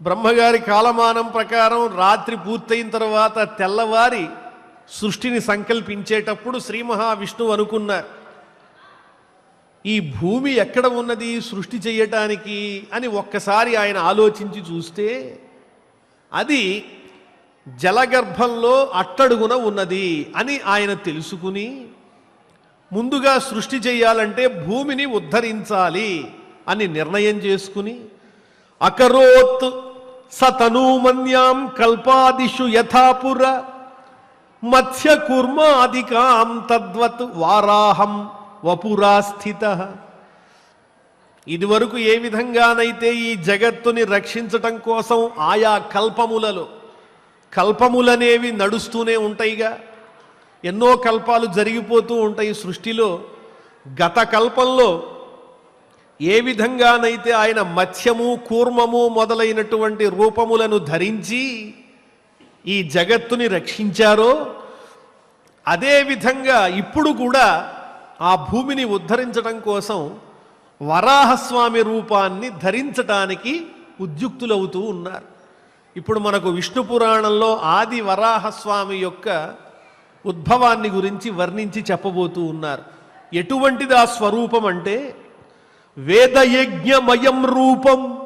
బ్రహ్మగారి కాలమానం ప్రకారం రాత్రి పూర్తయిన తర్వాత తెల్లవారి సృష్టిని సంకల్పించేటప్పుడు శ్రీ మహావిష్ణువు అనుకున్నారు ఈ భూమి ఎక్కడ ఉన్నది సృష్టి చేయటానికి అని ఒక్కసారి ఆయన ఆలోచించి చూస్తే అది జలగర్భంలో అట్టడుగున ఉన్నది అని ఆయన తెలుసుకుని ముందుగా సృష్టి చేయాలంటే భూమిని ఉద్ధరించాలి అని నిర్ణయం చేసుకుని అకరోత్ సతనూమన్యాం కల్పాదిషు యథాపుర మత్స్య కుర్మాదికాం తద్వత్ వారాహం వపురా స్థిత ఇదివరకు ఏ విధంగానైతే ఈ జగత్తుని రక్షించటం కోసం ఆయా కల్పములలో కల్పములనేవి నడుస్తూనే ఉంటాయిగా ఎన్నో కల్పాలు జరిగిపోతూ ఉంటాయి సృష్టిలో గత కల్పంలో ఏ విధంగానైతే ఆయన మత్స్యము కూర్మము మొదలైనటువంటి రూపములను ధరించి ఈ జగత్తుని రక్షించారో అదే విధంగా ఇప్పుడు కూడా ఆ భూమిని ఉద్ధరించడం కోసం వరాహస్వామి రూపాన్ని ధరించటానికి ఉద్యుక్తులవుతూ ఉన్నారు. ఇప్పుడు మనకు విష్ణు పురాణంలో ఆది వరాహస్వామి యొక్క ఉద్భవాన్ని గురించి వర్ణించి చెప్పబోతూ ఉన్నారు. ఎటువంటిది ఆ స్వరూపం అంటే వేదయజ్ఞమయం రూపం.